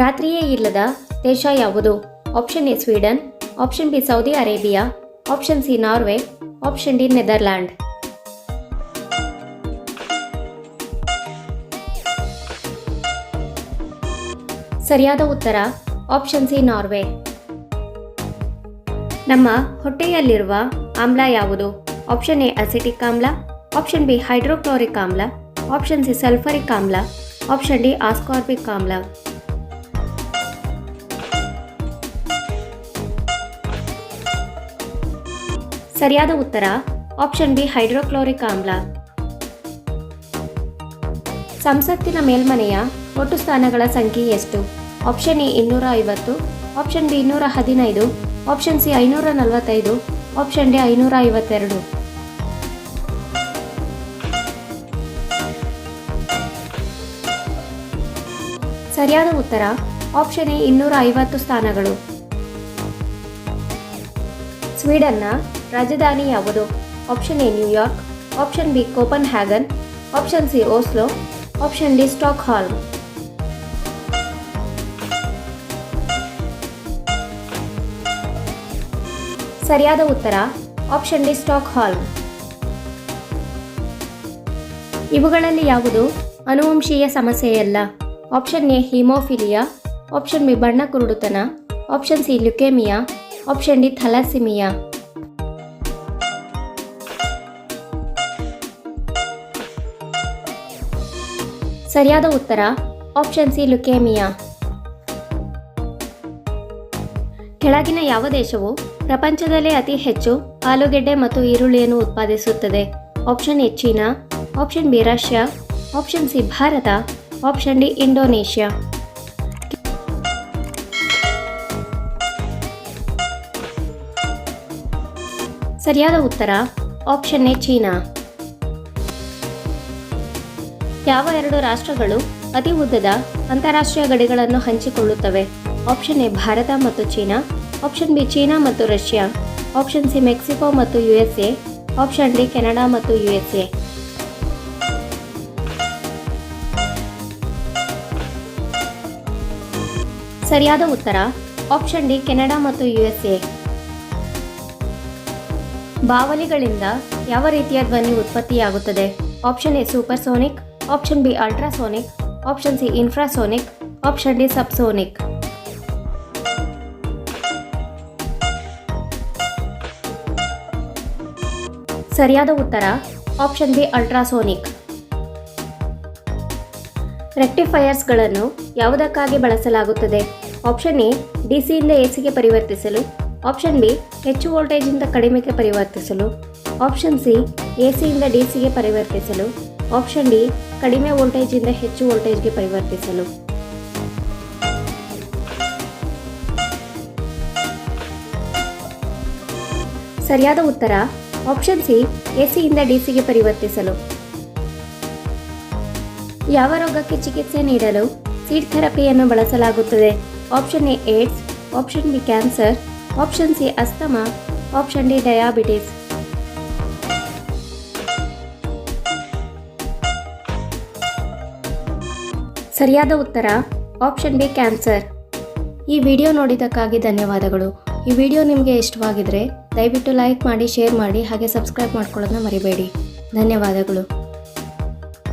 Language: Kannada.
ರಾತ್ರಿಯೇ ಇಲ್ಲದ ದೇಶ ಯಾವುದು? Option A Sweden option B Saudi Arabia option C Norway option D Netherland ಸರಿಯಾದ ಉತ್ತರ ಆಪ್ಷನ್ ಸಿ ನಾರ್ವೆ ನಮ್ಮ ಹೊಟ್ಟೆಯಲ್ಲಿರುವ ಆಮ್ಲ ಯಾವುದು? ಆಪ್ಷನ್ ಎ ಅಸಿಟಿಕ್ ಆಮ್ಲ. ಆಪ್ಷನ್ ಬಿ ಹೈಡ್ರೋಕ್ಲೋರಿಕ್ ಆಮ್ಲ. ಆಪ್ಷನ್ ಸಿ ಸಲ್ಫರಿಕ್ ಆಮ್ಲ. ಆಪ್ಷನ್ ಡಿ ಆಸ್ಕಾರ್ಬಿಕ್ ಆಮ್ಲ. ಸರಿಯಾದ ಉತ್ತರ ಆಪ್ಷನ್ ಬಿ ಹೈಡ್ರೋಕ್ಲೋರಿಕ್ ಆಮ್ಲ. ಸಂಸತ್ತಿನ ಮೇಲ್ಮನೆಯ ಒಟ್ಟು ಸ್ಥಾನಗಳ ಸಂಖ್ಯೆ ಎಷ್ಟು? ಆಪ್ಷನ್ ಎ ಇನ್ನೂರ ಐವತ್ತು ಆಪ್ಷನ್ ಬಿ ಇನ್ನೂರ ಹದಿನೈದು ಆಪ್ಷನ್ ಸಿ ಐನೂರ ನಲವತ್ತೈದು ಆಪ್ಷನ್ ಡಿ ಐನೂರ ಐವತ್ತೆರಡು ಸರಿಯಾದ ಉತ್ತರ ಆಪ್ಷನ್ ಎ ಇನ್ನೂರ ಐವತ್ತು ಸ್ಥಾನಗಳು. ಸ್ವೀಡನ್ನ ರಾಜಧಾನಿ ಯಾವುದು option A New York, option B Copenhagen option C Oslo, option D Stockholm ಸರಿಯಾದ ಉತ್ತರ, ಆಪ್ಷನ್ ಡಿ ಸ್ಟಾಕ್ ಹಾಲ್ ಇವುಗಳಲ್ಲಿ ಯಾವುದು ಅನುವಂಶೀಯ ಸಮಸ್ಯೆಯಲ್ಲ? Option A haemophilia, option B ಬಣ್ಣ ಕುರುಡುತನ, option C leukaemia, option D thalassaemia ಸರಿಯಾದ ಉತ್ತರ ಆಪ್ಷನ್ ಸಿ ಲುಕೇಮಿಯಾ ಕೆಳಗಿನ ಯಾವ ದೇಶವು ಪ್ರಪಂಚದಲ್ಲೇ ಅತಿ ಹೆಚ್ಚು ಆಲೂಗೆಡ್ಡೆ ಮತ್ತು ಈರುಳ್ಳಿಯನ್ನು ಉತ್ಪಾದಿಸುತ್ತದೆ? Option A China. Option B Russia. Option C Bharat. Option D Indonesia. ಸರಿಯಾದ ಉತ್ತರ ಆಪ್ಷನ್ ಎ ಚೀನಾ. ಯಾವ ಎರಡು ರಾಷ್ಟ್ರಗಳು ಅತಿ ಉದ್ದದ ಅಂತಾರಾಷ್ಟ್ರೀಯ ಗಡಿಗಳನ್ನು ಹಂಚಿಕೊಳ್ಳುತ್ತವೆ? ಆಪ್ಷನ್ ಎ ಭಾರತ ಮತ್ತು ಚೀನಾ. ಆಪ್ಷನ್ ಬಿ ಚೀನಾ ಮತ್ತು ರಷ್ಯಾ. ಆಪ್ಷನ್ ಸಿ ಮೆಕ್ಸಿಕೋ ಮತ್ತು U S A option D Canada ಮತ್ತು ಯು ಎಸ್ ಎ ಸರಿಯಾದ ಉತ್ತರ? ಆಪ್ಷನ್ ಡಿ ಕೆನಡಾ ಮತ್ತು ಯು ಎಸ್ ಎ ಬಾವಲಿಗಳಿಂದ ಯಾವ ರೀತಿಯ ಧ್ವನಿ ಉತ್ಪತ್ತಿಯಾಗುತ್ತದೆ? Option A supersonic. Option B ultrasonic option C infrasonic option D subsonic ಸರಿಯಾದ ಉತ್ತರ ಆಪ್ಷನ್ ಬಿ ಅಲ್ಟ್ರಾಸೋನಿಕ್ ರೆಕ್ಟಿಫೈಯರ್ಸ್ಗಳನ್ನು ಯಾವುದಕ್ಕಾಗಿ ಬಳಸಲಾಗುತ್ತದೆ? ಆಪ್ಷನ್ ಎ ಡಿಸಿಯಿಂದ ಎಸಿಗೆ ಪರಿವರ್ತಿಸಲು. ಆಪ್ಷನ್ ಬಿ ಹೆಚ್ಚು ವೋಲ್ಟೇಜಿಂದ ಕಡಿಮೆಗೆ ಪರಿವರ್ತಿಸಲು. ಆಪ್ಷನ್ ಸಿ ಎಸಿಯಿಂದ ಡಿಸಿಗೆ ಪರಿವರ್ತಿಸಲು. ಆಪ್ಷನ್ ಡಿ ಕಡಿಮೆ ವೋಲ್ಟೇಜ್ ಇಂದ ಹೆಚ್ಚು ವೋಲ್ಟೇಜ್ಗೆ ಪರಿವರ್ತಿಸಲು. ಸರಿಯಾದ ಉತ್ತರ ಆಪ್ಷನ್ ಸಿ ಎಸಿಯಿಂದ ಡಿಸಿಗೆ ಪರಿವರ್ತಿಸಲು. ಯಾವ ರೋಗಕ್ಕೆ ಚಿಕಿತ್ಸೆ ನೀಡಲು ಸೀಡ್ ಥೆರಪಿಯನ್ನು ಬಳಸಲಾಗುತ್ತದೆ. Option A AIDS option B cancer option C asthma option D diabetes ಸರಿಯಾದ ಉತ್ತರ ಆಪ್ಷನ್ ಬಿ ಕ್ಯಾನ್ಸರ್ ಈ ವಿಡಿಯೋ ನೋಡಿದ್ದಕ್ಕಾಗಿ ಧನ್ಯವಾದಗಳು. ಈ ವಿಡಿಯೋ ನಿಮಗೆ ಇಷ್ಟವಾಗಿದ್ರೆ ದಯವಿಟ್ಟು ಲೈಕ್ ಮಾಡಿ ಶೇರ್ ಮಾಡಿ, ಹಾಗೆ ಸಬ್ಸ್ಕ್ರೈಬ್ ಮಾಡ್ಕೊಳ್ಳೋದನ್ನ ಮರಿಬೇಡಿ. ಧನ್ಯವಾದಗಳು.